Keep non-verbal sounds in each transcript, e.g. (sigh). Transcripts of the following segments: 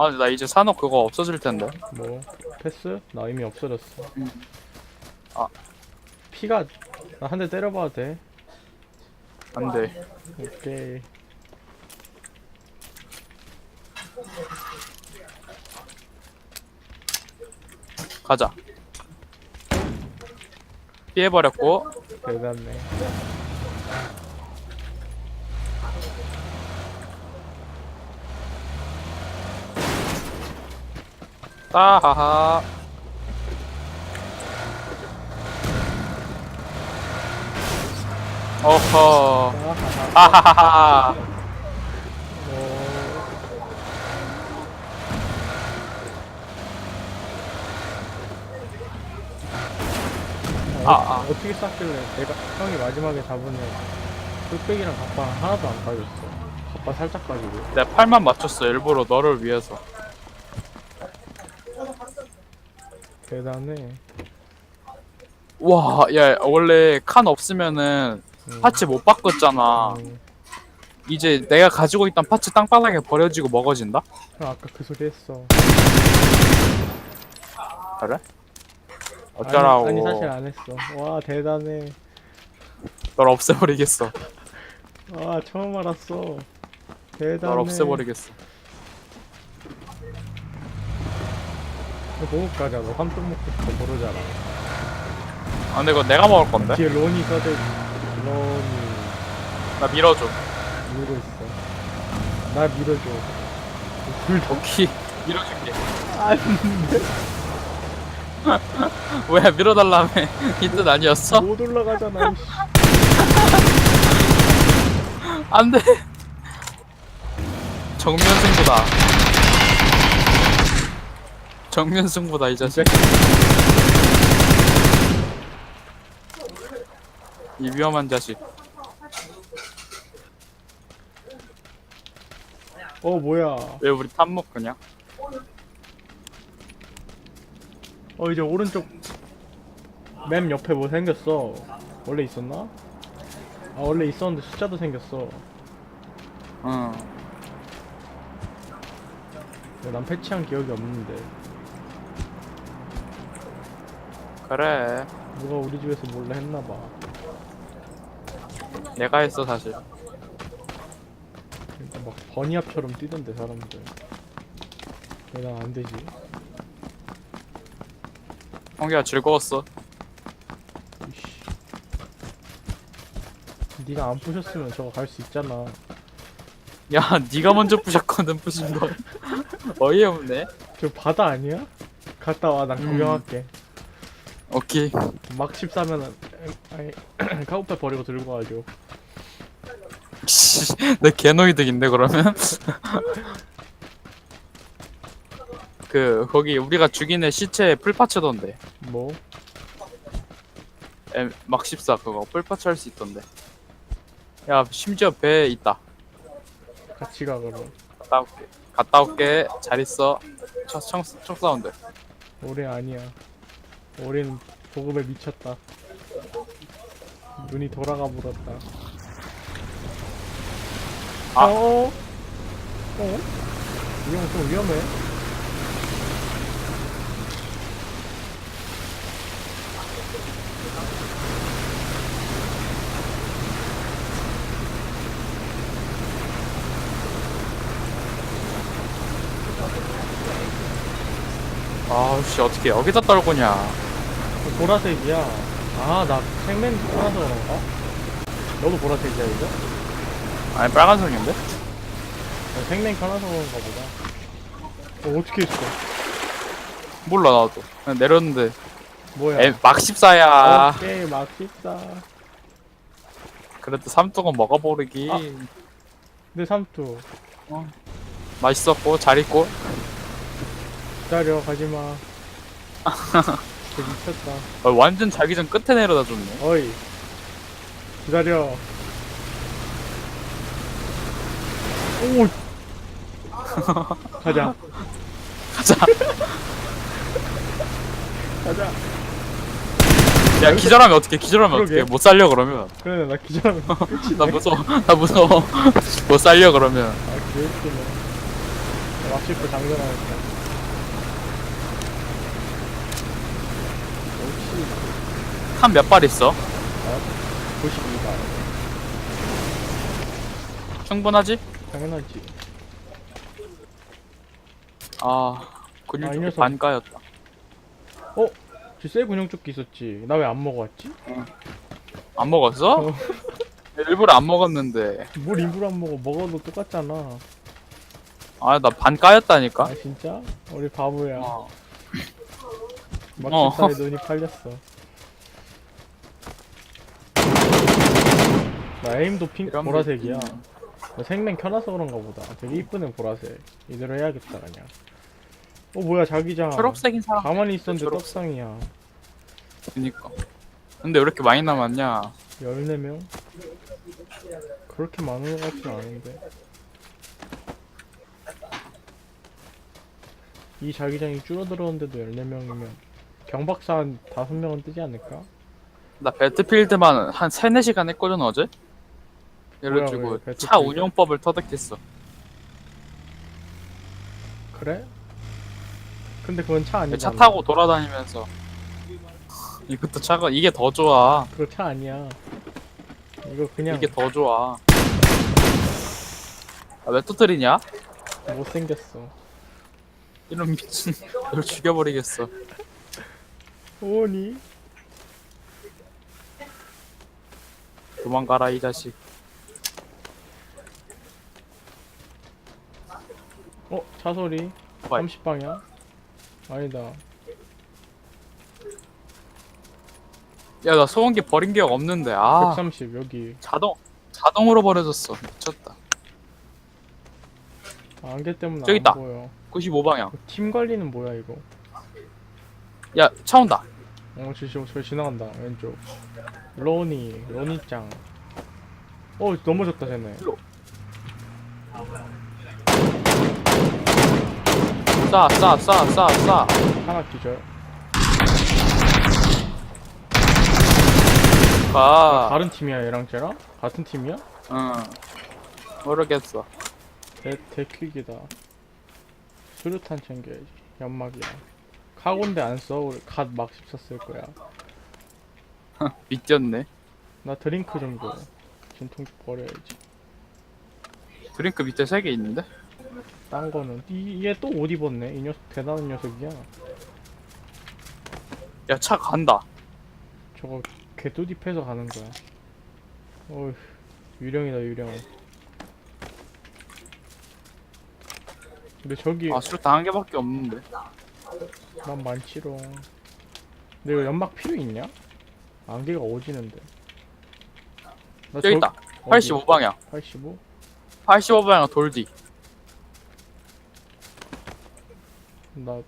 아, 나 이제 산업 그거 없어질 텐데. 뭐 패스? 나 이미 없어졌어. 음. 아. 피가 나 한 대 때려봐도 돼. 안 돼. 오케이. 가자. 피해버렸고. 대단네. 따하하. 어허. 아하하. 하하하하. 어, 아, 아. 어떻게 쐈길래 내가 형이 마지막에 잡은 애 뚝배기랑 갑바 하나도 안 빠졌어. 갑바 살짝 빠지고. 내 팔만 맞췄어, 일부러 너를 위해서. 대단해. 와, 야, 원래 칸 없으면은 음. 파츠 못 바꿨잖아. 음. 이제 내가 가지고 있던 파츠 땅바닥에 버려지고 먹어진다? 형 아까 그 소리 했어. 그래? 어쩌라고. 아니, 아니 사실 안 했어. 와 대단해. 널 없애버리겠어. 와 처음 알았어. 대단해. 널 없애버리겠어. 너 고급 가자. 너 삼촌 먹고 싶어 모르잖아. 아, 근데 이거 내가 먹을 건데? 뒤에 론이 써져. 론이 나 밀어줘. 밀고 있어. 날 밀어줘. 불 더. 오케이. 밀어줄게. 안돼. (laughs) 왜 밀어달라며? (laughs) 이 뜻 아니었어? 못 올라가잖아. 씨. 안 돼! 정면 승부다. 정면 승부다, 이 자식. 이 위험한 자식. 어 뭐야? 왜 우리 탑목 그냥? 어 이제 오른쪽 맵 옆에 뭐 생겼어. 원래 있었나? 아 원래 있었는데 숫자도 생겼어. 응. 난 패치한 기억이 없는데 그래. 누가 우리 집에서 몰래 했나봐. 내가 했어, 사실. 그러니까 막 버니압처럼 뛰던데 사람들. 왜 난 안 되지? 홍기야 즐거웠어. 이씨. 네가 안 부셨으면 저거 갈 수 있잖아. 야, 네가 먼저 부셨거든, 부신 거. (laughs) 어이없네. 저 바다 아니야? 갔다 와, 난 음. 구경할게. 오케이. 막 14면은 아니 (clears throat) 카우페 버리고 들고. 씨, 내 개노이득인데 그러면? (laughs) 그 거기 우리가 죽인 애 시체 풀파츠던데 뭐? 에, 막 14 그거 풀파츠 할 수 있던데 야 심지어 배에 있다 같이 가 그럼. 갔다 올게 갔다 올게 잘 있어 첫 청, 청 사운드 올해 아니야. 올해는 보급에 미쳤다. 눈이 돌아가 물었다. 아. 어? 어? 이 형 좀 위험해. 아우씨 어떻게 여기다 떨구냐 그 보라색이야. 아, 나 생맨 떠나서 그런가? 너도 보라색이야, 이거? 아니 빨간색인데? 나 생맨 켜놔서 그런가 보다. 어, 어떻게 했어? 몰라 나도 그냥 내렸는데 뭐야? 에, 막 14야 오케이, 막 십사. 그래도 삼뚱은 먹어버리기 아. 내 삼투. 맛있었고 잘 있고 기다려, 가지마. (laughs) 미쳤다. 어, 완전 자기 전 끝에 내려다 줬네 어이. 기다려. 오! 가자. (laughs) 가자 가자. 야 기절하면 어떻게 기절하면. 어떻게 못 살려 그러면 그래, 나 기절하면 (laughs) 끝이네. 나 무서워 나 무서워 못 살려 그러면 아. 야, 왁시프 장전하니까. 역시, 탄 몇 발 있어? 92가. 충분하지? 당연하지. 아 아, 이 근육이 녀석. 반가였다 어? 쟤 근육조끼 있었지. 나 왜 안 먹어왔지? 안 먹었어? 어. (laughs) 일부러 안 먹었는데 뭘 일부러 안 먹어. 먹어도 똑같잖아. 아 나 반가였다니까 아, 진짜? 우리 바보야. 어. 막시타에 눈이 팔렸어. 나 에임도 핑 이런 거- 보라색이야. 음. 나 생맹 켜놔서 그런가 보다. 되게 이쁘네 보라색. 이대로 해야겠다 그냥. 어 뭐야 자기장. 초록색인 사람 가만히 있었는데 초록- 떡상이야. 그니까 근데 왜 이렇게 많이 남았냐 14명? 그렇게 많은 것 같진 않은데. 이 자기장이 줄어들었는데도 14명이면 경박사 한 5명은 뜨지 않을까? 나 배트필드만 한 3, 4시간 했거든 어제? 뭐야, 왜 배트필드? 차 운영법을 터득했어 그래? 근데 그건 차 아니잖아. 차 타고 돌아다니면서 이것도 차가 이게 더 좋아 그거 차 아니야. 이거 그냥 이게 더 좋아 아, 왜 터뜨리냐? 못생겼어. 이런 미친 널 죽여버리겠어 오니? 도망가라 이 자식 어? 차 소리? 뭐야? 30방향? 아니다. 야 나 소음기 버린 기억 없는데 아 130 여기. 자동 자동으로 버려졌어 미쳤다 아, 안개 때문에 저기 안 있다. 보여. 95방향 그팀 관리는 뭐야 이거? 야 차 온다 어, 저, 저, 저 지나간다 왼쪽. 로니, 로니짱. 어, 넘어졌다 쟤네. 쏴 쏴 쏴 쏴 쏴 하나 기절. 가 다른 팀이야 얘랑 쟤랑? 같은 팀이야? 응 모르겠어 대, 대퀵이다. 수류탄 챙겨야지. 연막이야. 카곤데 안 써. 우리 갓막 14쓸 거야. (laughs) 미쳤네 나 드링크 좀 줘. 진통기 버려야지. 드링크 밑에 3개 있는데 딴 거는 얘 또 옷 입었네. 이 녀석 대단한 녀석이야. 야 차 간다 저거 개뚜딥해서 가는 거야. 어휴 유령이다 유령. 근데 저기 아 수류탄 한 개밖에 없는데 난 많지롱. 근데 이거 연막 필요 있냐? 안개가 오지는데. 나 저기 있다 85방향 85? 85방향 돌뒤 나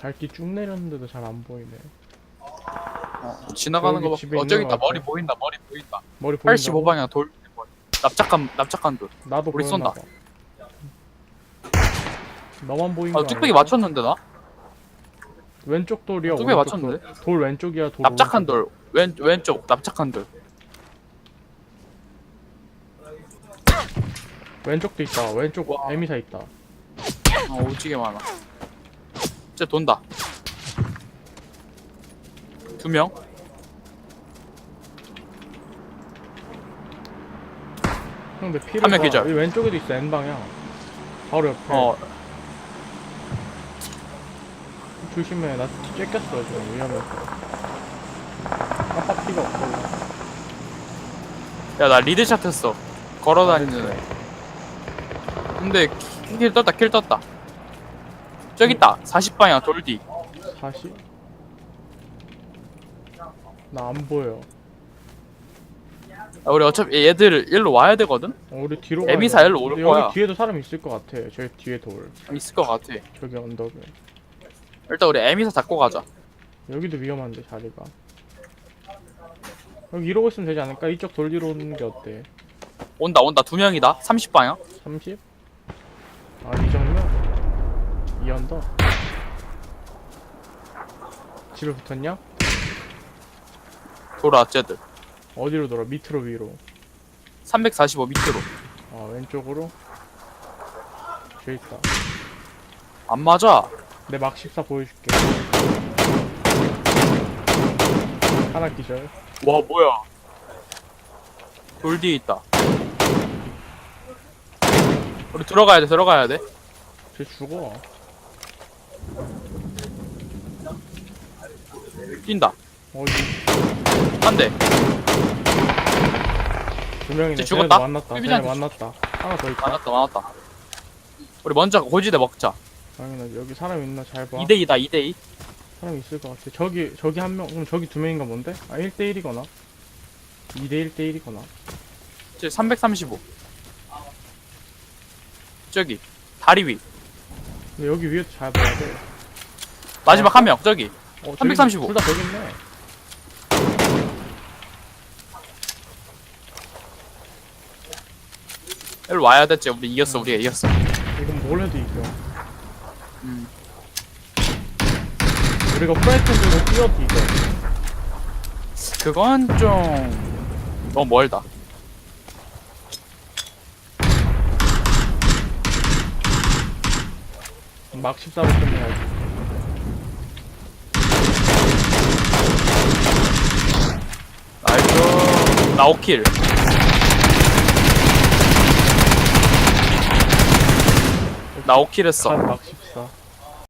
밝기 쭉 내렸는데도 잘 안 보이네. 지나가는 저기 거 집에 봐. 어 있는 저기 것 있다 같아. 머리 보인다 머리 보인다 머리 보인다. 85방향 돌 납작한 납작한 돌 나도 우리 보였나 쏜다. 봐. 너만 보인 아, 거 뚝배기 아닐까? 맞췄는데 나? 왼쪽 돌이야. 뚝배기 오른쪽 맞췄는데? 돌. 돌 왼쪽이야. 돌 납작한 오른쪽. 돌 왼, 왼쪽 납작한 돌 왼쪽도 있다. 왼쪽 와. 에미사 있다. 어, 오지게 많아 이제 돈다 두명 형, 내 피를 한명 봐. 기절. 여기 왼쪽에도 있어. N 방향. 바로 옆에. 어 조심해. 나 째꼈어 지금 위험해서. 깜빡 피가 없어. 야 나 리드샷 했어 걸어다니는 애 근데 킬 떴다 킬 떴다 저기 있다 40방향 돌뒤 다시? 나안 보여. 야, 우리 어차피 얘들 일로 와야 되거든? 어, 우리 뒤로 에미사 가야 돼. 일로 올 근데 거야. 여기 뒤에도 사람 있을 것 같아. 저 뒤에 돌. 있을 것 같아 저기 언덕에. 일단 우리 에미사 잡고 가자 여기도 위험한데 자리가. 여기 이러고 있으면 되지 않을까? 이쪽 돌 뒤로 오는 게 어때? 온다 온다 두 명이다 30방향 30? 아, 이 정도? 이 언덕? 집에 붙었냐? 돌아 쟤들 어디로 돌아? 밑으로 위로. 345 밑으로 아 왼쪽으로 저 있다 안 맞아 내막14 보여줄게 하나 기절 와 뭐야 돌 뒤에 있다 우리 들어가야 돼 들어가야 돼. 쟤 죽어. 뛴다. 어디 한대. 두 명이네. 쟤 쟤네도 죽었다? 만났다. 쟤네 삐삐한테 만났다. 하나 더 있다. 많았다 많았다. 우리 먼저 고지대 먹자. 당연하지. 여기 사람 있나? 잘봐. 2대2다 2대2 사람 있을 것 같아. 저기 저기 한명 그럼 저기 두 명인가 본데? 아 1대1이거나? 2대 1대1이거나? 저335 저기 다리 위. 근데 여기 위에도 잘 봐야 돼. 마지막 한 명 저기. 어, 335. 둘다 저기 있네. 일로 와야 됐지. 우리 이겼어 우리가 이겼어. 이건 뭘 해도 이겨. 음. 우리가 프라이팬 들고 뛰어도 이겨. 그건 좀 너무 멀다 막 14분 좀 해야지. 나이스. 나 5킬. 나 5킬 했어. 간막 14.